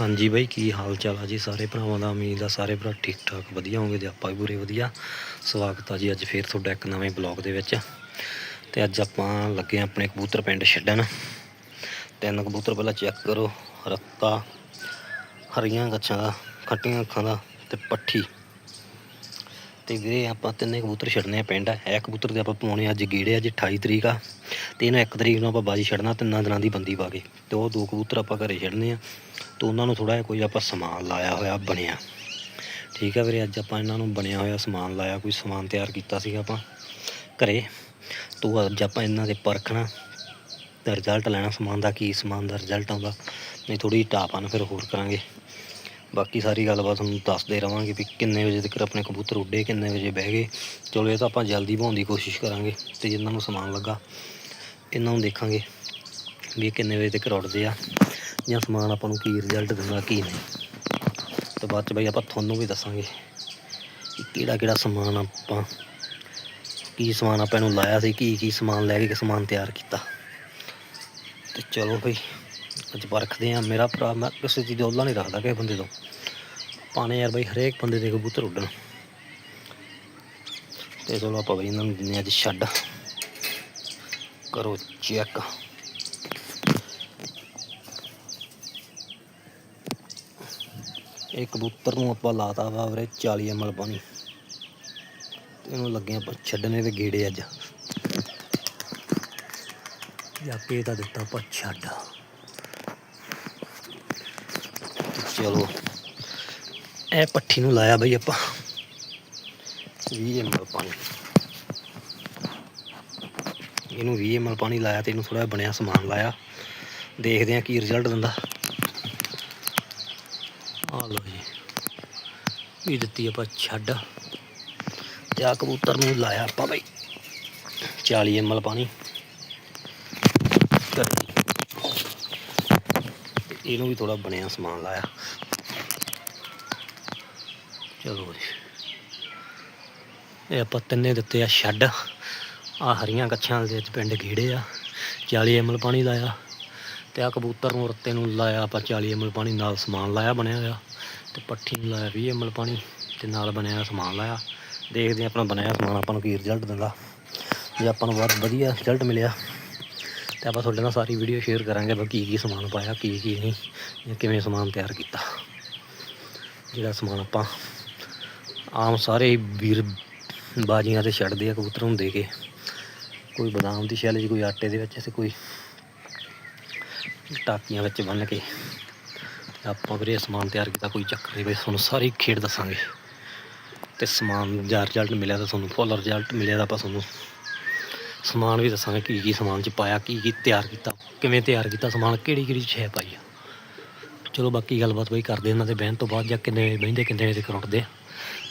ਹਾਂਜੀ ਬਾਈ, ਕੀ ਹਾਲ ਚਾਲ ਆ ਜੀ? ਸਾਰੇ ਭਰਾਵਾਂ ਦਾ ਉਮੀਦ ਆ ਸਾਰੇ ਭਰਾ ਠੀਕ ਠਾਕ ਵਧੀਆ ਹੋਣਗੇ ਤੇ ਆਪਾਂ ਵੀ ਪੂਰੇ ਵਧੀਆ। ਸਵਾਗਤ ਆ ਜੀ ਅੱਜ ਫੇਰ ਤੁਹਾਡਾ ਇੱਕ ਨਵੇਂ ਬਲੌਗ ਦੇ ਵਿੱਚ। ਤੇ ਅੱਜ ਆਪਾਂ ਲੱਗੇ ਆਂ ਆਪਣੇ ਕਬੂਤਰ ਪਿੰਡ ਛੱਡਣ। ਤਿੰਨ ਕਬੂਤਰ ਪਹਿਲਾਂ ਚੈੱਕ ਕਰੋ, ਰੱਤਾ, ਹਰੀਆਂ ਗੱਛਾਂ ਦਾ, ਖੱਟੀਆਂ ਅੱਖਾਂ ਦਾ ਤੇ ਪੱਠੀ। ਤੇ ਵੀਰੇ ਆਪਾਂ ਤਿੰਨੇ ਕਬੂਤਰ ਛੱਡਨੇ ਆ ਪਿੰਡ। ਇਹ ਕਬੂਤਰ ਦੇ ਆਪਾਂ ਪਾਉਣੇ ਅੱਜ ਗੇੜੇ, ਅੱਜ 28 ਤਰੀਕ ਆ। ਤੇ ਇਹਨੂੰ 1 ਤਰੀਕ ਨੂੰ ਆਪਾਂ ਬਾਜੀ ਛੱਡਣਾ, ਤਿੰਨਾਂ ਦਿਨਾਂ ਦੀ ਬੰਦੀ ਪਾ ਕੇ। ਤੇ ਉਹ ਦੋ ਕਬੂਤਰ ਆਪਾਂ ਘਰੇ ਛੱਡਨੇ ਆ। ਤੇ ਉਹਨਾਂ ਨੂੰ ਥੋੜਾ ਜਿਹਾ ਕੋਈ ਆਪਾਂ ਸਮਾਨ ਲਾਇਆ ਹੋਇਆ ਬਣਿਆ। ਠੀਕ ਹੈ ਵੀਰੇ, ਅੱਜ ਆਪਾਂ ਇਹਨਾਂ ਨੂੰ ਬਣਿਆ ਹੋਇਆ ਸਮਾਨ ਲਾਇਆ, ਕੋਈ ਸਮਾਨ ਤਿਆਰ ਕੀਤਾ ਸੀਗਾ ਆਪਾਂ ਘਰੇ। ਤੋਂ ਅੱਜ ਆਪਾਂ ਇਹਨਾਂ ਦੇ ਪਰਖਣਾ, ਤੇ ਰਿਜ਼ਲਟ ਲੈਣਾ ਸਮਾਨ ਦਾ, ਕੀ ਸਮਾਨ ਦਾ ਰਿਜ਼ਲਟ ਆਉਂਦਾ। ਨਹੀਂ ਥੋੜੀ ਟਾਪਾਂ ਫਿਰ ਹੋਰ ਕਰਾਂਗੇ। ਬਾਕੀ ਸਾਰੀ ਗੱਲਬਾਤ ਤੁਹਾਨੂੰ ਦੱਸਦੇ ਰਵਾਂਗੇ ਵੀ ਕਿੰਨੇ ਵਜੇ ਤੱਕ ਆਪਣੇ ਕਬੂਤਰ ਉੱਡੇ, ਕਿੰਨੇ ਵਜੇ ਬਹਿ ਗਏ। ਚਲੋ, ਇਹ ਤਾਂ ਆਪਾਂ ਜਲਦੀ ਪਾਉਣ ਦੀ ਕੋਸ਼ਿਸ਼ ਕਰਾਂਗੇ, ਤੇ ਜਿਨ੍ਹਾਂ ਨੂੰ ਸਮਾਨ ਲੱਗਾ, ਇਹਨਾਂ ਨੂੰ ਦੇਖਾਂਗੇ ਵੀ ਇਹ ਕਿੰਨੇ ਵਜੇ ਤੱਕ ਉੱਡਦੇ ਆ। ਜਾਂ ਸਮਾਨ ਆਪਾਂ ਨੂੰ ਕੀ ਰਿਜ਼ਲਟ ਦਿੰਦਾ, ਕੀ ਨਹੀਂ। ਤੇ ਬਾਅਦ ਚ ਬਈ ਆਪਾਂ ਤੁਹਾਨੂੰ ਵੀ ਦੱਸਾਂਗੇ ਕਿ ਕਿਹੜਾ ਕਿਹੜਾ ਸਮਾਨ ਆਪਾਂ, ਕੀ ਸਮਾਨ ਆਪਾਂ ਨੂੰ ਲਾਇਆ ਸੀ, ਕੀ ਕੀ ਸਮਾਨ ਲੈ ਕੇ ਸਮਾਨ ਤਿਆਰ ਕੀਤਾ। ਤੇ ਚਲੋ ਬਈ, ਅੱਜ ਪਰਖਦੇ ਆ ਮੇਰਾ ਭਰਾ, ਮੈਂ ਕਿਸੇ ਚੀਜ਼ ਦਾ ਉਹਲਾ ਨਹੀਂ ਰੱਖਦਾ ਕਿਸੇ ਬੰਦੇ ਤੋਂ। ਪਾਣੇ ਯਾਰ ਬਈ ਹਰੇਕ ਬੰਦੇ ਦੇ ਕਬੂਤਰ ਉੱਡਣ। ਤੇ ਚਲੋ ਆਪਾਂ ਬਈ ਇਹਨਾਂ ਨੂੰ ਦਿੰਦੇ ਹਾਂ ਅੱਜ ਛੱਡ। ਕਰੋ ਚੈੱਕ ਇਹ ਕਬੂਤਰ ਨੂੰ ਆਪਾਂ ਲਾਤਾ ਵਾ ਵੀਰੇ 40 ml ਪਾਣੀ। ਇਹਨੂੰ ਲੱਗੇ ਆਪਾਂ ਛੱਡਣੇ ਤੇ ਗੇੜੇ ਅੱਜ। ਜਾ ਕੇ ਤਾਂ ਦਿੱਤਾ ਆਪਾਂ ਛੱਡ। ਚਲੋ, ਇਹ ਪੱਠੀ ਨੂੰ ਲਾਇਆ ਬਈ ਆਪਾਂ। 20 ml ਪਾਣੀ। ਇਹਨੂੰ 20 ml ਪਾਣੀ ਲਾਇਆ ਤੇ ਇਹਨੂੰ ਥੋੜਾ ਬਣਿਆ ਸਮਾਨ ਲਾਇਆ। ਦੇਖਦੇ ਆ ਕੀ ਰਿਜ਼ਲਟ ਦਿੰਦਾ। ਆ ਲੋ ਜੀ। ਇਹ ਦਿੱਤੀ ਆਪਾਂ ਛੱਡ। ਤੇ ਆ ਕਬੂਤਰ ਨੂੰ ਲਾਇਆ ਆਪਾਂ ਬਈ। 40 ml ਪਾਣੀ। ਇਹਨੂੰ ਵੀ ਥੋੜਾ ਬਣਿਆ ਸਮਾਨ ਲਾਇਆ। ਚਲੋ ਜੀ। ਇਹ ਆਪਾਂ ਤਿੰਨੇ ਦਿੱਤੇ ਆ ਛੱਡ। ਆ ਹਰੀਆਂ ਕੱਛਾਂ ਦੇ ਵਿੱਚ ਪਿੰਡ ਗੇੜੇ ਆ। 40 ml ਪਾਣੀ ਲਾਇਆ। ਤੇ ਆ ਕਬੂਤਰ ਨੂੰ ਰੱਤੇ ਨੂੰ ਲਾਇਆ ਆਪਾਂ 40 ml ਪਾਣੀ ਨਾਲ ਸਮਾਨ ਲਾਇਆ, ਬਣਿਆ ਹੋਇਆ। ਤੇ ਪੱਠੀ ਨੂੰ ਲਾਇਆ 20 ml ਪਾਣੀ ਤੇ ਨਾਲ ਬਣਿਆ ਸਮਾਨ ਲਾਇਆ। ਦੇਖਦੇ ਆਪਣਾ ਬਣਿਆ ਸਮਾਨ, ਆਪਾਂ ਨੂੰ ਕੀ ਰਿਜ਼ਲਟ ਦਿੰਦਾ। ਜੇ ਆਪਾਂ ਨੂੰ ਬਹੁਤ ਵਧੀਆ ਰਿਜ਼ਲਟ ਮਿਲਿਆ, ਤੇ ਆਪਾਂ ਤੁਹਾਡੇ ਨਾਲ ਸਾਰੀ ਵੀਡੀਓ ਸ਼ੇਅਰ ਕਰਾਂਗੇ ਵੀ ਕੀ ਕੀ ਸਮਾਨ ਪਾਇਆ, ਕੀ ਕੀ ਨਹੀਂ, ਜਾਂ ਕਿਵੇਂ ਸਮਾਨ ਤਿਆਰ ਕੀਤਾ। ਜਿਹੜਾ ਸਮਾਨ ਆਪਾਂ ਆਮ ਸਾਰੇ ਵੀਰ ਬਾਜੀਆਂ ਤੇ ਛੱਡਦੇ ਆ, ਕਬੂਤਰ ਨੂੰ ਦੇ ਕੇ, ਕੋਈ ਬਦਾਮ ਦੀ ਛਿੱਲ 'ਚ ਕੋਈ ਆਟੇ ਦੇ ਵਿੱਚ, ਤੇ ਕੋਈ ਟਾਕੀਆਂ ਵਿੱਚ ਬੰਨ ਕੇ। ਆਪਾਂ ਵੀਰੇ ਸਮਾਨ ਤਿਆਰ ਕੀਤਾ, ਕੋਈ ਚੱਕਰ ਨਹੀਂ ਬਈ, ਤੁਹਾਨੂੰ ਸਾਰੀ ਖੇਡ ਦੱਸਾਂਗੇ। ਤੇ ਸਮਾਨ ਜਾਂ ਰਿਜ਼ਲਟ ਮਿਲਿਆ ਤਾਂ ਤੁਹਾਨੂੰ ਫੁੱਲ ਰਿਜ਼ਲਟ ਮਿਲਿਆ ਤਾਂ ਆਪਾਂ ਤੁਹਾਨੂੰ ਸਮਾਨ ਵੀ ਦੱਸਾਂਗੇ, ਕੀ ਕੀ ਸਮਾਨ ਚ ਪਾਇਆ, ਕੀ ਕੀ ਤਿਆਰ ਕੀਤਾ, ਕਿਵੇਂ ਤਿਆਰ ਕੀਤਾ ਸਮਾਨ, ਕਿਹੜੀ ਕਿਹੜੀ ਸ਼ੈ ਪਾਈ ਆ। ਚਲੋ ਬਾਕੀ ਗੱਲਬਾਤ ਬਈ ਕਰਦੇ ਇਹਨਾਂ ਦੇ ਬਹਿਣ ਤੋਂ ਬਾਅਦ ਜਾਂ ਕਿੰਨੇ ਵਜੇ ਬਹਿੰਦੇ, ਕਿੰਨੇ ਵਜੇ ਤੱਕ ਉੱਠਦੇ ਆ।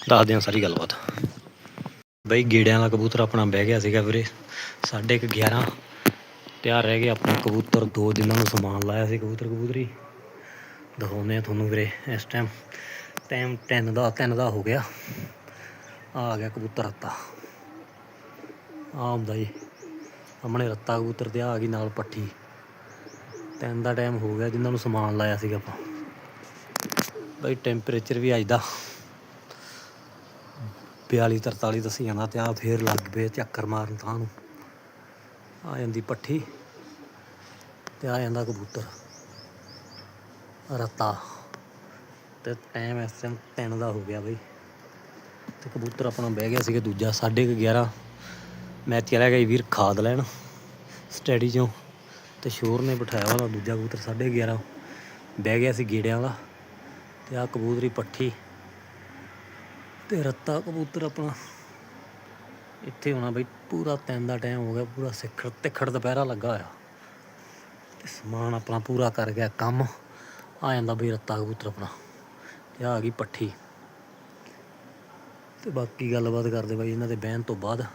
ਦੱਸਦੇ ਹਾਂ ਸਾਰੀ ਗੱਲਬਾਤ। ਬਈ ਗੇੜਿਆਂ ਦਾ ਕਬੂਤਰ ਆਪਣਾ ਬਹਿ ਗਿਆ ਸੀਗਾ ਵੀਰੇ, ਸਾਢੇ ਕੁ 11 ਤਿਆਰ ਰਹਿ ਗਏ, ਆਪਣੇ ਕਬੂਤਰ ਦੋ ਦਿਨਾਂ ਨੂੰ ਸਮਾਨ ਲਾਇਆ ਸੀ ਕਬੂਤਰ ਕਬੂਤਰੀ ਦਿਖਾਉਂਦੇ ਆ ਤੁਹਾਨੂੰ ਵੀਰੇ, ਇਸ ਟਾਈਮ ਟਾਈਮ 10 ਦਾ 3 ਦਾ ਹੋ ਗਿਆ। ਆ ਗਿਆ ਕਬੂਤਰ ਰੱਤਾ ਆ ਜੀ। ਸਾਹਮਣੇ ਰੱਤਾ ਕਬੂਤਰ ਤੇ ਆ ਗਈ ਨਾਲ ਪੱਠੀ। ਤਿੰਨ ਦਾ ਟਾਈਮ ਹੋ ਗਿਆ, ਜਿਨ੍ਹਾਂ ਨੂੰ ਸਮਾਨ ਲਾਇਆ ਸੀਗਾ ਆਪਾਂ। ਬਈ ਟੈਂਪਰੇਚਰ ਵੀ ਅੱਜ ਦਾ 42 43 ਦੱਸੀ ਜਾਂਦਾ ਤੇ ਆ ਫੇਰ ਲੱਗ ਪਏ ਚੱਕਰ ਮਾਰਨ ਤਾਂ ਨੂੰ। ਆ ਜਾਂਦੀ ਪੱਠੀ ਤੇ ਆ ਜਾਂਦਾ ਕਬੂਤਰ। ਰੱਤਾ। ਤੇ ਟਾਈਮ ਇਸ ਟਾਈਮ 3 ਦਾ ਹੋ ਗਿਆ ਬਈ। ਤੇ ਕਬੂਤਰ ਆਪਣਾ ਬਹਿ ਗਿਆ ਸੀਗਾ ਦੂਜਾ 11:30 ਮੈਂ ਚਲਾ ਗਿਆ ਸੀ ਵੀਰ, ਖਾਦ ਲੈਣ। ਸਟੱਡੀ ਚੋਂ ਤੇ ਸ਼ੋਰ ਨੇ ਬਿਠਾਇਆ ਵਾਲਾ ਦੂਜਾ ਕਬੂਤਰ 11:30 ਬਹਿ ਗਿਆ ਸੀ ਗੇੜਿਆਂ ਵਾਲਾ। ਤੇ ਆ ਕਬੂਤਰੀ ਪੱਠੀ। ਤੇ ਰੱਤਾ ਕਬੂਤਰ ਆਪਣਾ। ਇੱਥੇ ਹੋਣਾ ਬਈ, ਪੂਰਾ ਤਿੰਨ ਦਾ ਟਾਈਮ ਹੋ ਗਿਆ, ਪੂਰਾ ਸਿੱਖੜ ਤਿੱਖੜ ਦੁਪਹਿਰਾ ਲੱਗਾ ਹੋਇਆ। ਤੇ ਸਮਾਨ ਆਪਣਾ ਪੂਰਾ ਕਰ ਗਿਆ, ਕੰਮ। ਆ ਜਾਂਦਾ ਬਈ ਰੱਤਾ ਕਬੂਤਰ ਆਪਣਾ ਤੇ ਆ ਗਈ ਪੱਠੀ। ਤੇ ਬਾਕੀ ਗੱਲਬਾਤ ਕਰਦੇ ਬਾਈ ਇਹਨਾਂ ਦੇ ਬਹਿਣ ਤੋਂ ਬਾਅਦ।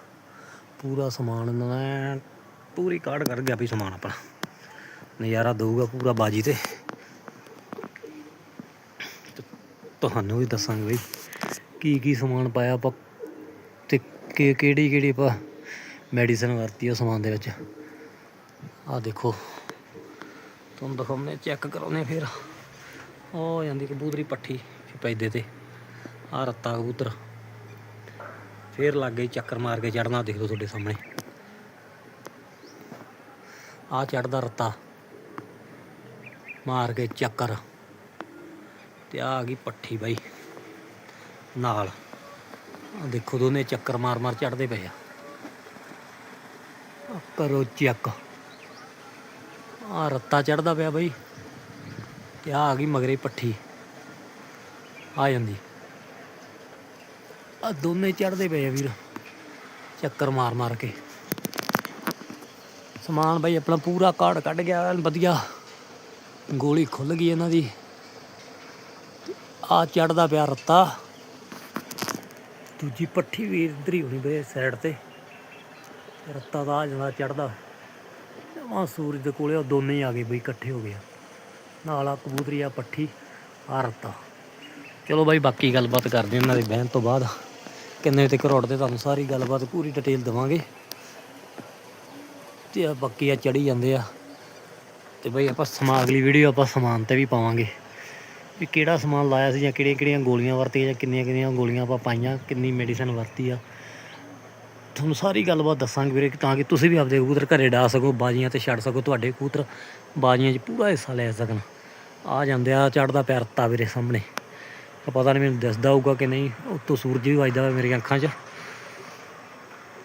ਪੂਰਾ ਸਮਾਨ ਇਹਨਾਂ ਨੇ ਪੂਰੀ ਕਾਢ ਕਰ ਗਿਆ ਵੀ ਸਮਾਨ ਆਪਣਾ। ਨਜ਼ਾਰਾ ਦਊਗਾ ਪੂਰਾ ਬਾਜੀ ਤੇ। ਤੁਹਾਨੂੰ ਵੀ ਦੱਸਾਂਗੇ ਬਈ ਕੀ ਕੀ ਸਮਾਨ ਪਾਇਆ ਆਪਾਂ ਤੇ ਕਿਹੜੀ ਕਿਹੜੀ ਆਪਾਂ ਮੈਡੀਸਨ ਵਰਤੀ ਆ ਸਮਾਨ ਦੇ ਵਿੱਚ। ਆਹ ਦੇਖੋ। ਤੁਹਾਨੂੰ ਦਿਖਾਉਂਦੇ ਚੈੱਕ ਕਰਾਉਣੇ ਫਿਰ। ਉਹ ਜਾਂਦੀ ਕਬੂਤਰੀ ਪੱਠੀ ਪੈਦੇ ਤੇ। ਆ ਰੱਤਾ ਕਬੂਤਰ। ਫੇਰ ਲੱਗ ਗਈ ਚੱਕਰ ਮਾਰ ਕੇ ਚੜਨਾ ਦੇਖ ਲਓ ਤੁਹਾਡੇ ਸਾਹਮਣੇ। ਆ ਚੜਦਾ ਰੱਤਾ। ਮਾਰ ਕੇ ਚੱਕਰ। ਤੇ ਆ ਗਈ ਪੱਠੀ ਬਾਈ। ਨਾਲ। ਦੇਖੋ ਦੋਨੇ ਚੱਕਰ ਮਾਰ ਮਾਰ ਚੜਦੇ ਪਏ ਆ। ਕਰੋ ਚੈੱਕ। ਆ ਰੱਤਾ ਚੜਦਾ ਪਿਆ ਬਾਈ। ਤੇ ਆ ਆ ਗਈ ਮਗਰੇ ਪੱਠੀ। ਆ ਜਾਂਦੀ। ਆ ਦੋਨੇ ਚੜਦੇ ਪਏ ਆ ਵੀਰ। ਚੱਕਰ ਮਾਰ ਮਾਰ ਕੇ। ਸਮਾਨ ਬਾਈ ਆਪਣਾ ਪੂਰਾ ਕਾੜ ਕੱਢ ਗਿਆ, ਵਧੀਆ। ਗੋਲੀ ਖੁੱਲ ਗਈ ਇਹਨਾਂ ਦੀ। ਆ ਚੜਦਾ ਪਿਆ ਰੱਤਾ। ਦੂਜੀ ਪੱਠੀ ਵੀ ਇੱਧਰ ਹੀ ਹੋਣੀ ਬਈ ਸਾਈਡ ਤੇ। ਰੱਤਾ ਦਾ ਆ ਜਾਂਦਾ ਚੜਦਾ। ਆ ਸੂਰਜ ਦੇ ਕੋਲੇ ਉਹ ਦੋਨੇ ਹੀ ਆ ਗਏ ਬਈ, ਇਕੱਠੇ ਹੋ ਗਏ ਨਾਲ ਆ ਕਬੂਤਰੀ ਆ ਪੱਠੀ, ਆ ਰੱਤਾ। ਚਲੋ ਬਾਈ, ਬਾਕੀ ਗੱਲਬਾਤ ਕਰਦੇ ਉਹਨਾਂ ਦੇ ਬਹਿਣ ਤੋਂ ਬਾਅਦ। ਕਿੰਨੇ ਤੇ ਕਰੋੜ ਤੇ ਤੁਹਾਨੂੰ ਸਾਰੀ ਗੱਲਬਾਤ, ਪੂਰੀ ਡਿਟੇਲ ਦਵਾਂਗੇ। ਤੇ ਆ ਬਾਕੀ ਆ ਚੜੀ ਜਾਂਦੇ ਆ। ਤੇ ਬਈ, ਆਪਾਂ ਸਮਾ, ਅਗਲੀ ਵੀਡੀਓ ਆਪਾਂ ਸਮਾਨ ਤੇ ਵੀ ਪਾਵਾਂਗੇ। ਵੀ ਕਿਹੜਾ ਸਮਾਨ ਲਾਇਆ ਸੀ ਜਾਂ ਕਿਹੜੀਆਂ ਕਿਹੜੀਆਂ ਗੋਲੀਆਂ ਵਰਤੀਆਂ ਜਾਂ ਕਿੰਨੀਆਂ ਕਿੰਨੀਆਂ ਗੋਲੀਆਂ ਆਪਾਂ ਪਾਈਆਂ, ਕਿੰਨੀ ਮੈਡੀਸਨ ਵਰਤੀ ਆ। ਤੁਹਾਨੂੰ ਸਾਰੀ ਗੱਲਬਾਤ ਦੱਸਾਂਗੇ ਵੀਰੇ, ਤਾਂ ਕਿ ਤੁਸੀਂ ਵੀ ਆਪਦੇ ਕਬੂਤਰ ਘਰੇ ਡਾ ਸਕੋ, ਬਾਜੀਆਂ ਤੇ ਛੱਡ ਸਕੋ, ਤੁਹਾਡੇ ਕਬੂਤਰ ਬਾਜੀਆਂ 'ਚ ਪੂਰਾ ਹਿੱਸਾ ਲੈ ਸਕਣ। ਆ ਜਾਂਦੇ ਆ, ਚੜਦਾ ਪਿਆ ਰੱਤਾ ਵੀਰੇ ਸਾਹਮਣੇ। ਪਤਾ ਨਹੀਂ ਮੈਨੂੰ ਦਿਸਦਾ ਹੋਊਗਾ ਕਿ ਨਹੀਂ, ਉੱਤੋਂ ਸੂਰਜ ਵੀ ਵੱਜਦਾ ਵਾ ਮੇਰੀਆਂ ਅੱਖਾਂ 'ਚ।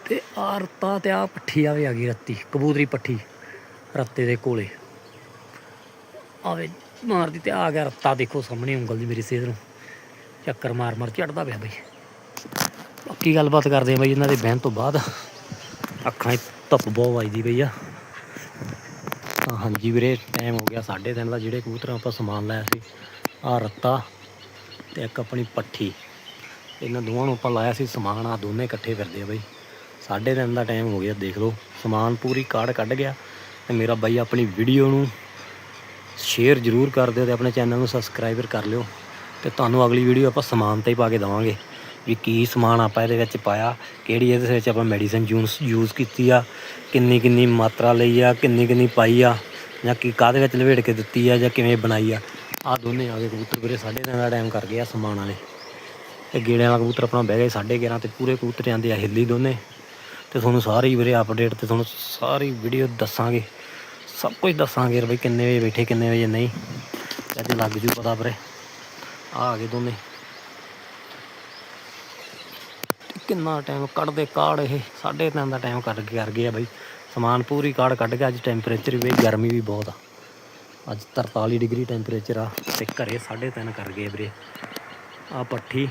ਤੇ ਆ ਰੱਤਾ ਤੇ ਆ ਪੱਠੀ ਆਵੇ ਆ ਗਈ ਰੱਤੀ, ਕਬੂਤਰੀ ਪੱਠੀ ਰੱਤੇ ਦੇ ਕੋਲੇ। ਆਵੇ, ਮਾਰਦੀ ਤੇ ਆ ਗਿਆ ਰੱਤਾ, ਦੇਖੋ ਸਾਹਮਣੇ ਉਂਗਲ ਦੀ ਮੇਰੀ ਸੇਧ ਨੂੰ। ਚੱਕਰ ਮਾਰ ਮਾਰ ਚੜਦਾ ਪਿਆ ਬਈ। ਬਾਕੀ ਗੱਲਬਾਤ ਕਰਦੇ ਆ ਬਾਈ ਇਹਨਾਂ ਦੇ ਬਹਿਣ ਤੋਂ ਬਾਅਦ? ਅੱਖਾਂ 'ਚ ਧੁੱਪ ਬਹੁਤ ਵੱਜਦੀ ਪਈ ਆ। ਤਾਂ ਹਾਂਜੀ ਵੀਰੇ ਟਾਈਮ ਹੋ ਗਿਆ 3:30 ਦਾ, ਜਿਹੜੇ ਕਬੂਤਰਾਂ ਆਪਾਂ ਸਮਾਨ ਲਾਇਆ ਸੀ। ਆ ਰੱਤਾ ਤੇ ਇੱਕ ਆਪਣੀ ਪੱਠੀ। ਇਹਨਾਂ ਦੋਵਾਂ ਨੂੰ ਆਪਾਂ ਲਾਇਆ ਸੀ ਸਮਾਨ ਆ ਦੋਨੇ ਇਕੱਠੇ ਫਿਰਦੇ ਆ ਬਈ। 3:30 ਦਾ ਟਾਈਮ ਹੋ ਗਿਆ, ਦੇਖ ਲਓ। ਸਮਾਨ ਪੂਰੀ ਕਾੜ ਕੱਢ ਗਿਆ ਤੇ ਮੇਰਾ ਬਾਈ ਆਪਣੀ ਵੀਡੀਓ ਨੂੰ ਸ਼ੇਅਰ ਜ਼ਰੂਰ ਕਰ ਦਿਓ ਤੇ ਆਪਣੇ ਚੈਨਲ ਨੂੰ ਸਬਸਕ੍ਰਾਈਬਰ ਕਰ ਲਿਓ। ਤੇ ਤੁਹਾਨੂੰ ਅਗਲੀ ਵੀਡੀਓ ਆਪਾਂ ਸਮਾਨ ਤੇ ਹੀ ਪਾ ਕੇ ਦਵਾਂਗੇ। ਵੀ ਕੀ ਸਮਾਨ ਆਪਾਂ ਇਹਦੇ ਵਿੱਚ ਪਾਇਆ, ਕਿਹੜੀ ਇਹਦੇ ਵਿੱਚ ਆਪਾਂ ਮੈਡੀਸਨ ਯੂਜ਼ ਯੂਜ਼ ਕੀਤੀ ਆ, ਕਿੰਨੀ ਕਿੰਨੀ ਮਾਤਰਾ ਲਈ ਆ, ਕਿੰਨੀ ਕਿੰਨੀ ਪਾਈ ਆ, ਜਾਂ ਕੀ ਕਾਹਦੇ ਵਿੱਚ ਲਵੇੜ ਕੇ ਦਿੱਤੀ ਆ, ਜਾਂ ਕਿਵੇਂ ਬਣਾਈ ਆ। ਆ ਦੋਨੇ ਆ ਗਏ ਕਬੂਤਰ ਵੀਰੇ, ਸਾਢੇ ਤਿੰਨ ਦਾ ਟਾਈਮ ਕਰ ਗਏ ਆ ਸਮਾਨ ਵਾਲੇ। ਤੇ ਗੇੜਿਆਂ ਵਾਲਾ ਕਬੂਤਰ ਆਪਣਾ ਬਹਿ ਗਿਆ ਸਾਢੇ 11 ਤੇ ਪੂਰੇ ਕਬੂਤਰ ਜਾਂਦੇ ਆ ਹਿੱਲੀ ਦੋਨੇ। ਤੇ ਤੁਹਾਨੂੰ ਸਾਰੀ ਵੀਰੇ ਅਪਡੇਟ ਤੇ ਤੁਹਾਨੂੰ ਸਾਰੀ ਵੀਡੀਓ ਦੱਸਾਂਗੇ। ਸਭ ਕੁਝ ਦੱਸਾਂਗੇ ਯਾਰ ਬਈ ਕਿੰਨੇ ਵਜੇ ਬੈਠੇ, ਕਿੰਨੇ ਵਜੇ ਨਹੀਂ। ਤੇ ਅੱਜ ਲੱਗ ਜੂ ਪਤਾ ਵੀਰੇ। ਆ ਗਏ ਦੋਨੇ ਤੇ ਕਿੰਨਾ ਟਾਈਮ ਕੱਢਦੇ ਕਾੜ ਇਹ? ਸਾਢੇ ਤਿੰਨ ਦਾ ਟਾਈਮ ਕੱਢ ਕੇ ਕਰ ਗਏ ਆ ਬਾਈ। ਸਮਾਨ ਪੂਰੀ ਕਾੜ ਕੱਢ ਕੇ ਅੱਜ ਟੈਂਪਰੇਚਰ ਵੀ ਗਰਮੀ ਵੀ ਬਹੁਤ ਆ। ਅੱਜ 43 ਡਿਗਰੀ ਟੈਂਪਰੇਚਰ ਆ ਤੇ ਘਰੇ 3.5 ਕਰ ਗਏ ਵੀਰੇ। ਆ ਪੱਠੀ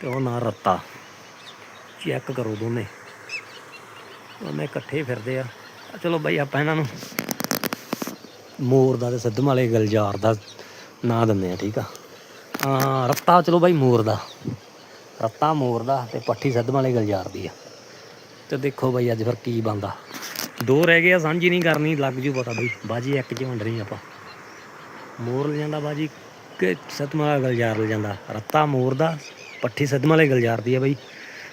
ਤੇ ਉਹ ਨਾ ਰੱਤਾ। ਚੈੱਕ ਕਰੋ ਦੋਨੇ। ਦੋਨੇ ਇਕੱਠੇ ਫਿਰਦੇ ਆ। ਚਲੋ ਬਾਈ ਆਪਾਂ ਇਹਨਾਂ ਨੂੰ ਮੋਰ ਦਾ ਤੇ ਸਿੱਧਮ ਵਾਲੇ ਗਲਜਾਰ ਦਾ ਨਾਂ ਦਿੰਦੇ ਆ, ਠੀਕ ਆ। ਹਾਂ, ਰੱਤਾ ਚਲੋ ਬਾਈ ਮੋਰ ਦਾ। ਰੱਤਾ ਮੋਰ ਦਾ ਤੇ ਪੱਠੀ ਸਿੱਧਮ ਵਾਲੇ ਗਲਜਾਰ ਦੀ ਆ। ਤੇ ਦੇਖੋ ਬਾਈ ਅੱਜ ਫਿਰ ਕੀ ਬੰਦਾ ਦੋ ਰਹਿ ਗਏ ਆ, ਸਾਂਝੀ ਨਹੀਂ ਕਰਨੀ, ਲੱਗ ਜੂ ਪਤਾ ਬਈ। ਬਾਜੀ ਇੱਕ ਚ ਵੰਡਣੀ ਆਪਾਂ। ਮੋਰ ਲੈ ਜਾਂਦਾ ਬਾਜੀ ਕਿ ਸਿੱਧਮ ਵਾਲਾ ਗਲਜਾਰ ਲੈ ਜਾਂਦਾ। ਰੱਤਾ ਮੋਰ ਦਾ ਪੱਠੀ ਸਿੱਧਮ ਵਾਲੇ ਗਲਜਾਰ ਦੀ ਆ ਬਈ।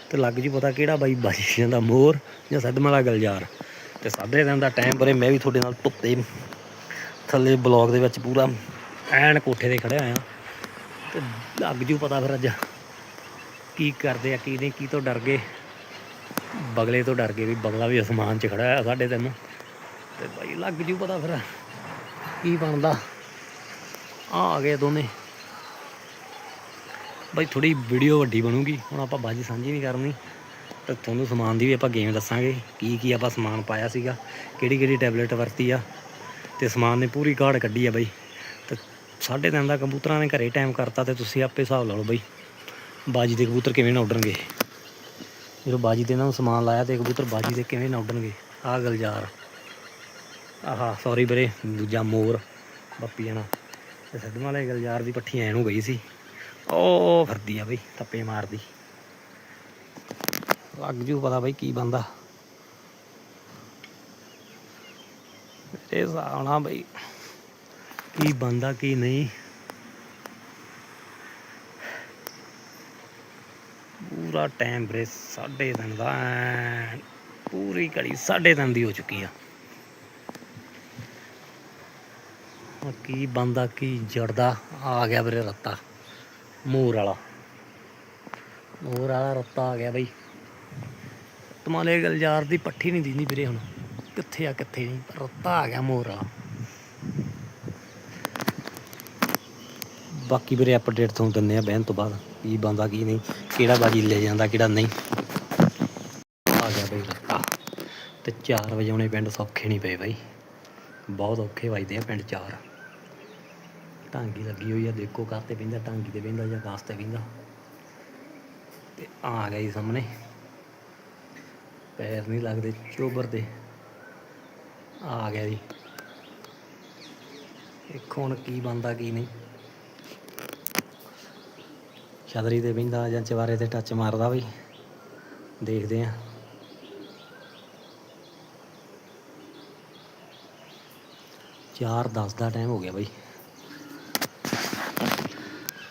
ਤੇ ਲੱਗ ਜੂ ਪਤਾ ਕਿਹੜਾ ਬਾਈ ਬਾਜੀ ਜਾਂਦਾ ਮੋਰ ਜਾਂ ਸਿੱਧਮ ਵਾਲਾ ਗਲਜਾਰ ਤੇ ਸਾਢੇ ਦਿਨ ਦਾ ਟਾਈਮ ਬਰੇ ਮੈਂ ਵੀ ਤੁਹਾਡੇ ਨਾਲ ਧੁੱਪੇ, ਥੱਲੇ ਬਲੌਗ ਦੇ ਵਿੱਚ ਪੂਰਾ ਐਨ ਕੋਠੇ ਤੇ ਖੜਿਆ ਆ ਤੇ ਲੱਗ ਜੂ ਪਤਾ ਫਿਰ ਅੱਜ। ਕੀ ਕਰਦੇ ਆ, ਕੀ ਨਹੀਂ, ਕੀ ਤੋਂ ਡਰ ਗਏ? ਬਗਲੇ ਤੋਂ ਡਰ ਗਏ ਵੀ ਬਗਲਾ ਵੀ ਅਸਮਾਨ 'ਚ ਖੜਾ ਆ ਸਾਡੇ ਤੈਨੂੰ। ਤੇ ਬਾਈ ਲੱਗ ਜੂ ਪਤਾ ਫਿਰ ਕੀ ਬਣਦਾ। ਆ ਆ ਗਏ ਦੋਨੇ। ਬਾਈ ਥੋੜੀ ਵੀਡੀਓ ਵੱਡੀ ਬਣੂਗੀ, ਹੁਣ ਆਪਾਂ ਬਾਜੀ ਸਾਂਝੀ ਨਹੀਂ ਕਰਨੀ। ਤੇ ਤੁਹਾਨੂੰ ਸਮਾਨ ਦੀ ਵੀ ਆਪਾਂ ਗੇਮ ਦੱਸਾਂਗੇ, ਕੀ ਕੀ ਆਪਾਂ ਸਮਾਨ ਪਾਇਆ ਸੀਗਾ, ਕਿਹੜੀ ਕਿਹੜੀ ਟੈਬਲੇਟ ਵਰਤੀ ਆ। ਤੇ ਸਮਾਨ ਨੇ ਪੂਰੀ ਕਾਢ ਕੱਢੀ ਆ ਬਾਈ। ਤੇ ਸਾਢੇ ਤਿੰਨ ਦਾ ਕੰਪਿਊਟਰਾਂ ਨੇ ਘਰੇ ਟਾਈਮ ਕਰਤਾ ਤੇ ਤੁਸੀਂ ਆਪੇ ਹਿਸਾਬ ਲਾ ਲਓ ਬਾਈ। ਬਾਜੀ ਦੇ ਕਬੂਤਰ ਕਿਵੇਂ ਨਾ ਜਦੋਂ ਬਾਜੀ ਤੇ ਇਹਨਾਂ ਨੂੰ ਸਮਾਨ ਲਾਇਆ ਤੇ ਕਬੂਤਰ ਬਾਜੀ ਦੇ ਕਿਵੇਂ ਨਾ ਉੱਡਣਗੇ ਆਹ ਗਲਜਾਰ ਆਹਾ ਸੌਰੀ ਵੀਰੇ, ਦੂਜਾ ਮੋਰ, ਬੱਪੀ ਜਾਣਾ। ਤੇ ਸਿੱਧਮ ਵਾਲੇ ਗਲਜਾਰ ਦੀ ਪੱਠੀ ਐ ਨੂੰ ਗਈ ਸੀ। ਉਹ ਫਰਦੀ ਆ ਬਈ, ਥੱਪੇ ਮਾਰਦੀ। ਲੱਗ ਜੂ ਪਤਾ ਬਈ ਕੀ ਬੰਦਾ। ਇਹ ਹਿਸਾਬ ਬਈ, ਕੀ ਬੰਦਾ, ਕੀ ਨਹੀਂ। ਪੂਰਾ ਟਾਈਮ ਵੀਰੇ ਸਾਢੇ ਤਿੰਨ ਦਾ ਪੂਰੀ ਘੜੀ ਸਾਢੇ ਤਿੰਨ ਦੀ ਹੋ ਚੁੱਕੀ ਆ। ਕੀ ਬੰਦਾ ਕੀ ਜੜਦਾ, ਆ ਗਿਆ ਵੀਰੇ ਰੱਤਾ, ਮੂਰ ਵਾਲਾ। ਮੂਰ ਵਾਲਾ ਰੱਤਾ ਆ ਗਿਆ ਬਈ। ਤਮਾਲੇ ਗਲਜਾਰ ਦੀ ਪੱਠੀ ਨਹੀਂ ਦਿੰਦੀ ਵੀਰੇ ਹੁਣ। ਕਿੱਥੇ ਆ, ਕਿੱਥੇ ਨਹੀਂ ਰੱਤਾ ਆ ਗਿਆ ਮੂਰ ਵਾਲਾ। ਬਾਕੀ ਵੀਰੇ ਅਪਡੇਟ ਤੁਹਾਨੂੰ ਦਿੰਦੇ ਆ ਬਹਿਣ ਤੋਂ ਬਾਅਦ, ਕੀ ਬੰਦਾ ਕੀ ਨਹੀਂ। ਕਿਹੜਾ ਬਾਜੀ ਲੈ ਜਾਂਦਾ, ਕਿਹੜਾ ਨਹੀਂ। ਆ ਗਿਆ ਬਈ ਰੱਤਾ ਤੇ 4 ਵਜੇ ਆਉਣੇ ਪਿੰਡ, ਸੌਖੇ ਨਹੀਂ ਪਏ ਬਾਈ। ਬਹੁਤ ਔਖੇ ਵੱਜਦੇ ਆ ਪਿੰਡ 4 ਟਾਂਗੀ ਲੱਗੀ ਹੋਈ ਆ, ਦੇਖੋ ਘਰ 'ਤੇ ਪੈਂਦਾ ਟਾਂਗੀ ਤੇ ਪੈਂਦਾ ਜਾਂ ਕਾਸ ਤੇ ਪੈਂਦਾ ਤੇ ਆ ਗਿਆ ਜੀ ਸਾਹਮਣੇ। ਪੈਰ ਨਹੀਂ ਲੱਗਦੇ ਚੋਬਰ ਦੇ। ਆ ਗਿਆ ਜੀ। ਦੇਖੋ ਹੁਣ ਕੀ ਬੰਦਾ ਕੀ ਨਹੀਂ। ਛਤਰੀ ਤੇ ਬਹਿੰਦਾ ਜਾਂ ਚਵਾਰੇ ਤੇ ਟੱਚ ਮਾਰਦਾ ਬਈ। ਦੇਖਦੇ ਆ। ਚਾਰ 10 ਦਾ ਟਾਈਮ ਹੋ ਗਿਆ ਬਾਈ।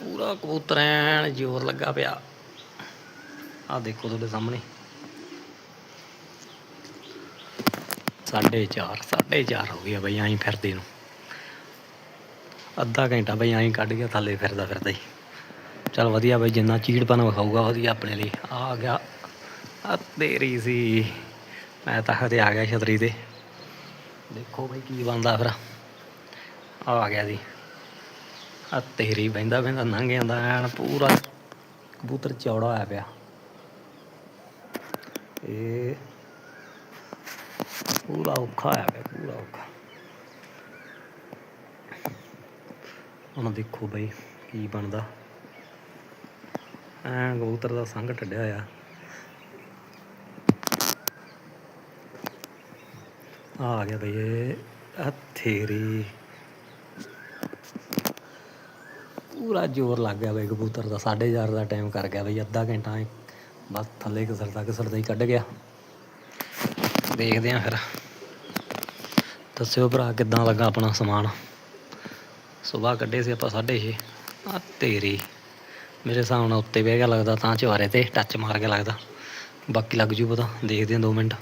ਪੂਰਾ ਕਬੂਤਰ ਐਨ ਜ਼ੋਰ ਲੱਗਾ ਪਿਆ। ਆ ਦੇਖੋ ਤੁਹਾਡੇ ਸਾਹਮਣੇ। ਸਾਢੇ ਚਾਰ ਸਾਢੇ ਚਾਰ ਹੋ ਗਿਆ ਬਈ, ਐਂ ਫਿਰਦੇ ਨੂੰ। ਅੱਧਾ ਘੰਟਾ ਬਈ, ਐਂ ਕੱਢ ਗਿਆ ਥੱਲੇ ਫਿਰਦਾ ਫਿਰਦਾ ਹੀ। ਚੱਲ ਵਧੀਆ ਬਈ, ਜਿੰਨਾ ਚੀੜਪਨ ਵਿਖਾਊਗਾ ਵਧੀਆ ਆਪਣੇ ਲਈ। ਆ ਗਿਆ। ਆ ਤੇਰੀ ਸੀ। ਮੈਂ ਤਾਂ ਹਤੇ ਆ ਗਿਆ ਛਤਰੀ ਤੇ। ਦੇਖੋ ਬਈ ਕੀ ਬਣਦਾ ਫਿਰ। ਆ ਗਿਆ ਜੀ। ਆ ਤੇਰੀ ਬਹਿੰਦਾ ਬਹਿੰਦਾ ਲੰਘ ਜਾਂਦਾ ਐਨ ਪੂਰਾ। ਕਬੂਤਰ ਚੌੜਾ ਹੋਇਆ ਪਿਆ। ਇਹ ਪੂਰਾ ਔਖਾ ਹੋਇਆ ਪਿਆ, ਪੂਰਾ ਔਖਾ। ਹੁਣ ਦੇਖੋ ਬਈ ਕੀ ਬਣਦਾ। ਐਂ ਕਬੂਤਰ ਦਾ ਸੰਗ ਟੱਡਿਆ ਹੋਇਆ। ਆ ਆ ਗਿਆ ਬਈ ਇਹ ਪੂਰਾ ਜ਼ੋਰ ਲੱਗ ਗਿਆ ਬਈ ਕਬੂਤਰ ਦਾ 4:30 ਦਾ ਟਾਈਮ ਕਰ ਗਿਆ ਬਈ, ਅੱਧਾ ਘੰਟਾ ਬਸ ਥੱਲੇ ਘਸਰਦਾ ਘਸਰਦਾ ਹੀ ਕੱਢ ਗਿਆ। ਦੇਖਦੇ ਆਂ ਫਿਰ। ਦੱਸਿਓ ਭਰਾ ਕਿੱਦਾਂ ਲੱਗਾ ਆਪਣਾ ਸਮਾਨ। ਸਵੇਰ ਕੱਢੇ ਸੀ ਆਪਾਂ 6:30 ਆ ਤੇਰੀ ਮੇਰੇ ਹਿਸਾਬ ਨਾਲ ਉੱਤੇ ਬਹਿ ਗਿਆ ਲੱਗਦਾ, ਤਾਂ ਚਵਾਰੇ ਤੇ ਟੱਚ ਮਾਰ ਗਿਆ ਲੱਗਦਾ। ਬਾਕੀ ਲੱਗ ਜੂ ਪਤਾ, ਦੇਖਦੇ ਹਾਂ 2 ਮਿੰਟ।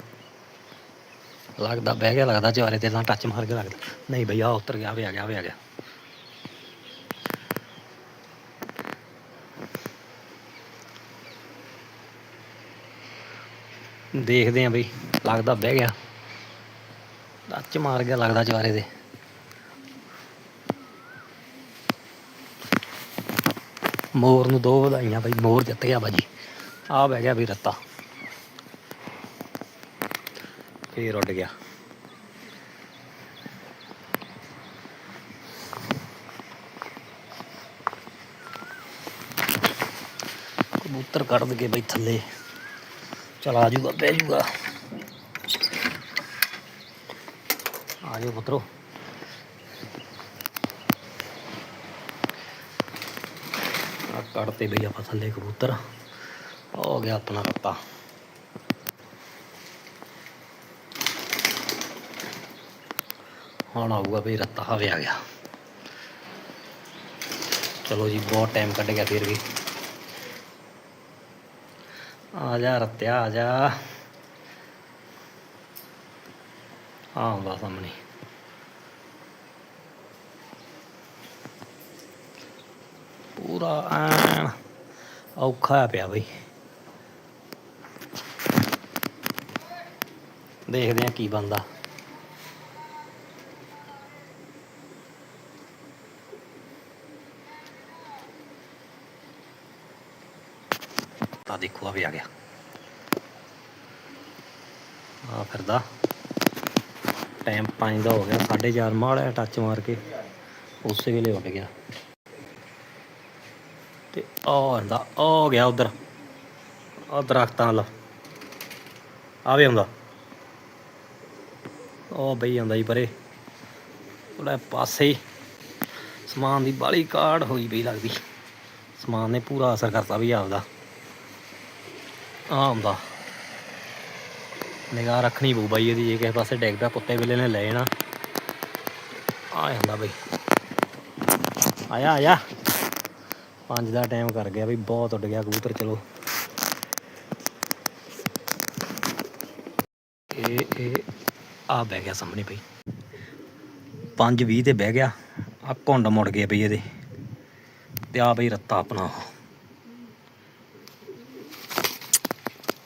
ਲੱਗਦਾ, ਬਹਿ ਗਿਆ ਲੱਗਦਾ ਚਵਾਰੇ ਤੇ, ਤਾਂ ਟੱਚ ਮਾਰ ਕੇ ਲੱਗਦਾ। ਨਹੀਂ ਭਈਆ ਉਤਰ ਗਿਆ ਵੇ ਆ ਗਿਆ ਵੇ ਆ ਗਿਆ। ਦੇਖਦੇ ਆਂ ਬਈ, ਲੱਗਦਾ ਬਹਿ ਗਿਆ। ਟੱਚ ਮਾਰ ਗਿਆ ਲੱਗਦਾ ਚਵਾਰੇ ਤੇ। ਮੋਰ ਨੂੰ ਦੋ ਵਧਾਈਆਂ ਬਈ, ਮੋਰ ਜਿੱਤ ਗਿਆ ਬਾਜੀ। ਆ ਬਹਿ ਗਿਆ ਵੀ ਰੱਤਾ। ਫੇਰ ਉੱਡ ਗਿਆ। ਕਬੂਤਰ ਕੱਢ ਦਗੇ ਬਈ ਥੱਲੇ। ਚਲ ਆ ਜੂਗਾ, ਬਹਿ ਜੂਗਾ। ਆ ਜਾਓ ਪੁੱਤਰੋ ਆ ਕੱਢਤੇ ਬਈ ਆਪਾਂ ਥੱਲੇ ਕਬੂਤਰ। ਹੋ ਗਿਆ ਆਪਣਾ ਰੱਤਾ ਹੁਣ ਆਊਗਾ ਬਈ ਰੱਤਾ ਹਵੇ ਆ ਗਿਆ। ਚਲੋ ਜੀ, ਬਹੁਤ ਟਾਈਮ ਕੱਢ ਗਿਆ ਫਿਰ ਵੀ। ਆ ਜਾ ਰੱਤਿਆ, ਆ ਜਾ। ਆਉਂਦਾ ਸਾਹਮਣੇ। ਪੂਰਾ ਐਨ ਔਖਾ ਹੋਇਆ ਪਿਆ ਬਈ। ਦੇਖਦੇ ਆ ਕੀ ਬੰਦਾ ਤਾਂ ਦੇਖੋ ਆ ਵੀ ਆ ਗਿਆ। ਆ ਫਿਰਦਾ। ਟਾਈਮ 5 ਦਾ ਹੋ ਗਿਆ 4:30 ਮਾਲ ਟੱਚ ਮਾਰ ਕੇ, ਉਸੇ ਵੇਲੇ ਉੱਡ ਗਿਆ। ਤੇ ਆ ਆਂਦਾ ਆ ਗਿਆ ਉਧਰ। ਆ ਦਰਖਤਾਂ ਵੱਲ। ਆਵੇ ਆਉਂਦਾ। ਉਹ ਬਈ ਆਉਂਦਾ ਜੀ ਪਰੇ। ਉਹਦਾ ਪਾਸੇ ਸਮਾਨ ਦੀ ਬਾਲੀ ਕਾੜ ਹੋਈ ਪਈ ਲੱਗਦੀ। ਸਮਾਨ ਨੇ ਪੂਰਾ ਅਸਰ ਕਰਤਾ ਵੀ ਆਪਦਾ। ਆ ਆਉਂਦਾ। ਨਿਗਾਹ ਰੱਖਣੀ ਪਊ ਬਾਈ ਇਹਦੀ, ਜੇ ਕਿਸੇ ਪਾਸੇ ਡਿੱਗ ਪਿਆ, ਕੁੱਤੇ ਵੇਲੇ ਨੇ ਲੈ ਜਾਣਾ। ਆ ਜਾਂਦਾ ਬਈ। ਆਇਆ ਆਇਆ। ਪੰਜ ਦਾ ਟਾਈਮ ਕਰ ਗਿਆ ਬਈ ਬਹੁਤ ਉੱਡ ਗਿਆ ਕਬੂਤਰ, ਚਲੋ। ਇਹ ਇਹ ਆ ਬਹਿ ਗਿਆ ਸਾਹਮਣੇ ਬਈ। 5:20 ਤੇ ਬਹਿ ਗਿਆ ਆ ਘੁੰਡ ਮੁੜ ਗਏ ਬਈ ਇਹਦੇ। ਤੇ ਆ ਬਈ ਰੱਤਾ ਆਪਣਾ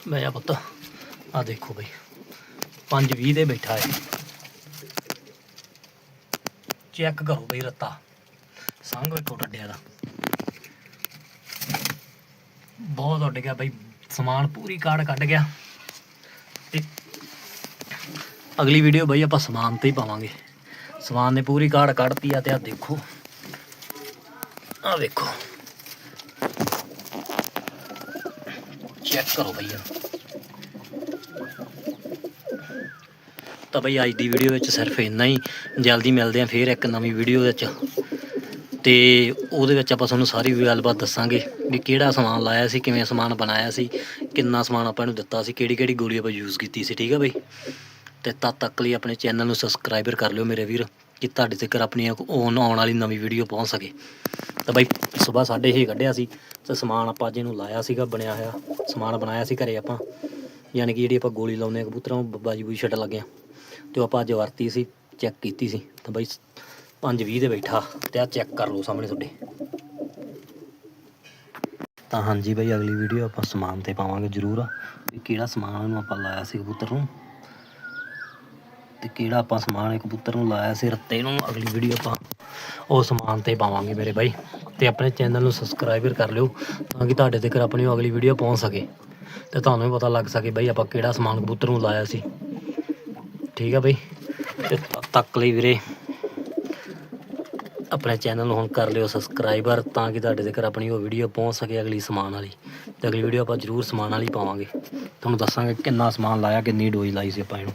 ਮੇਰਾ ਪੁੱਤ ਆ ਦੇਖੋ ਬਈ। 520 'ਤੇ ਬੈਠਾ ਹੈ ਚੈੱਕ ਕਰੋ ਬਈ ਰੱਤਾ। ਸੰਗ ਵੇਖੋ ਡੱਡਿਆ ਦਾ ਬਹੁਤ ਉੱਡ ਗਿਆ ਬਈ, ਸਮਾਨ ਪੂਰੀ ਕਾੜ ਕੱਢ ਗਿਆ। ਤੇ ਅਗਲੀ ਵੀਡੀਓ ਬਾਈ ਆਪਾਂ ਸਮਾਨ ਤੇ ਹੀ ਪਾਵਾਂਗੇ। ਸਮਾਨ ਨੇ ਪੂਰੀ ਕਾੜ ਕੱਢਤੀ ਆ ਤੇ ਆ ਦੇਖੋ। ਆ ਵੇਖੋ। ਚੈੱਕ ਕਰੋ ਬਈ ਤਾਂ ਬਈ ਅੱਜ ਦੀ ਵੀਡੀਓ ਵਿੱਚ ਸਿਰਫ ਇੰਨਾ ਹੀ। ਜਲਦੀ ਮਿਲਦੇ ਆਂ ਫੇਰ ਇੱਕ ਨਵੀਂ ਵੀਡੀਓ ਵਿੱਚ। ਤੇ ਉਹਦੇ ਵਿੱਚ ਆਪਾਂ ਤੁਹਾਨੂੰ ਸਾਰੀ ਗੱਲਬਾਤ ਦੱਸਾਂਗੇ। ਵੀ ਕਿਹੜਾ ਸਮਾਨ ਲਾਇਆ ਸੀ, ਕਿਵੇਂ ਸਮਾਨ ਬਣਾਇਆ ਸੀ, ਕਿੰਨਾ ਸਮਾਨ ਆਪਾਂ ਨੂੰ ਦਿੱਤਾ ਸੀ, ਕਿਹੜੀ ਕਿਹੜੀ ਗੋਲੀ ਆਪਾਂ ਯੂਜ਼ ਕੀਤੀ ਸੀ, ਠੀਕ ਆ ਬਈ? ਤੇ ਤਦ ਤੱਕ ਲਈ ਆਪਣੇ ਚੈਨਲ ਨੂੰ ਸਬਸਕ੍ਰਾਈਬਰ ਕਰ ਲਿਓ ਮੇਰੇ ਵੀਰ, ਕਿ ਤੁਹਾਡੇ ਤੱਕ ਆਪਣੀ ਆਉਣ ਆਉਣ ਵਾਲੀ ਨਵੀਂ ਵੀਡੀਓ ਪਹੁੰਚ ਸਕੇ। ਤਾਂ ਬਾਈ, ਸਵੇਰ ਸਾਡੇ ਹੀ ਕੱਢਿਆ ਸੀ, ਤੇ ਸਮਾਨ ਆਪਾਂ ਅੱਜ ਇਹਨੂੰ ਲਾਇਆ ਸੀਗਾ, ਬਣਿਆ ਹੋਇਆ, ਸਮਾਨ ਬਣਾਇਆ ਸੀ ਘਰੇ ਆਪਾਂ। ਯਾਨੀ ਕਿ ਜਿਹੜੀ ਆਪਾਂ ਗੋਲੀ ਲਾਉਂਦੇ ਆ ਕਬੂਤਰਾਂ ਨੂੰ ਬੱਬਾ ਜੀ ਬੂਈ ਛੱਡ ਲੱਗਿਆ ਤੇ ਉਹ ਆਪਾਂ ਅੱਜ ਵਰਤੀ ਸੀ ਚੈੱਕ ਕੀਤੀ ਸੀ, ਤਾਂ ਬਈ 5:20 ਦੇ ਬੈਠਾ, ਤੇ ਆ ਚੈੱਕ ਕਰ ਲਓ ਸਾਹਮਣੇ ਤੁਹਾਡੇ। ਤਾਂ ਹਾਂਜੀ ਬਾਈ, ਅਗਲੀ ਵੀਡੀਓ ਆਪਾਂ ਸਮਾਨ ਤੇ ਪਾਵਾਂਗੇ ਜ਼ਰੂਰ। ਵੀ ਕਿਹੜਾ ਸਮਾਨ ਇਹਨੂੰ ਆਪਾਂ ਲਾਇਆ ਸੀ ਕਬੂਤਰ ਨੂੰ? ਤੇ ਕਿਹੜਾ ਆਪਾਂ ਸਮਾਨ ਕਬੂਤਰ ਨੂੰ ਲਾਇਆ ਸੀ ਰੱਤੇ ਨੂੰ? ਅਗਲੀ ਵੀਡੀਓ ਆਪਾਂ ਉਹ ਸਮਾਨ ਤੇ ਪਾਵਾਂਗੇ ਮੇਰੇ ਬਾਈ। ਤੇ ਆਪਣੇ ਚੈਨਲ ਨੂੰ ਸਬਸਕ੍ਰਾਈਬਰ ਕਰ ਲਿਓ, ਤਾਂ ਕਿ ਤੁਹਾਡੇ ਤੱਕ ਆਪਣੀ ਅਗਲੀ ਵੀਡੀਓ ਪਹੁੰਚ ਸਕੇ। ਤੇ ਤੁਹਾਨੂੰ ਵੀ ਪਤਾ ਲੱਗ ਸਕੇ ਬਾਈ ਆਪਾਂ ਕਿਹੜਾ ਸਮਾਨ ਕਬੂਤਰ ਨੂੰ ਲਾਇਆ ਸੀ। ਠੀਕ ਆ ਬਾਈ? ਤੇ, ਤੱਕ ਲਈ ਵੀਰੇ। ਆਪਣੇ ਚੈਨਲ ਨੂੰ ਹੁਣ ਕਰ ਲਿਓ ਸਬਸਕ੍ਰਾਈਬਰ ਤਾਂ ਕਿ ਤੁਹਾਡੇ ਤੱਕ ਆਪਣੀ ਉਹ ਵੀਡੀਓ ਪਹੁੰਚ ਸਕੇ ਅਗਲੀ ਸਮਾਨ ਵਾਲੀ। ਤੇ ਅਗਲੀ ਵੀਡੀਓ ਆਪਾਂ ਜ਼ਰੂਰ ਸਮਾਨ ਵਾਲੀ ਪਾਵਾਂਗੇ। ਤੁਹਾਨੂੰ ਦੱਸਾਂਗੇ ਕਿੰਨਾ ਸਮਾਨ ਲਾਇਆ, ਕਿੰਨੀ ਡੋਜ਼ ਲਾਈ ਸੀ ਆਪਾਂ ਇਹਨੂੰ।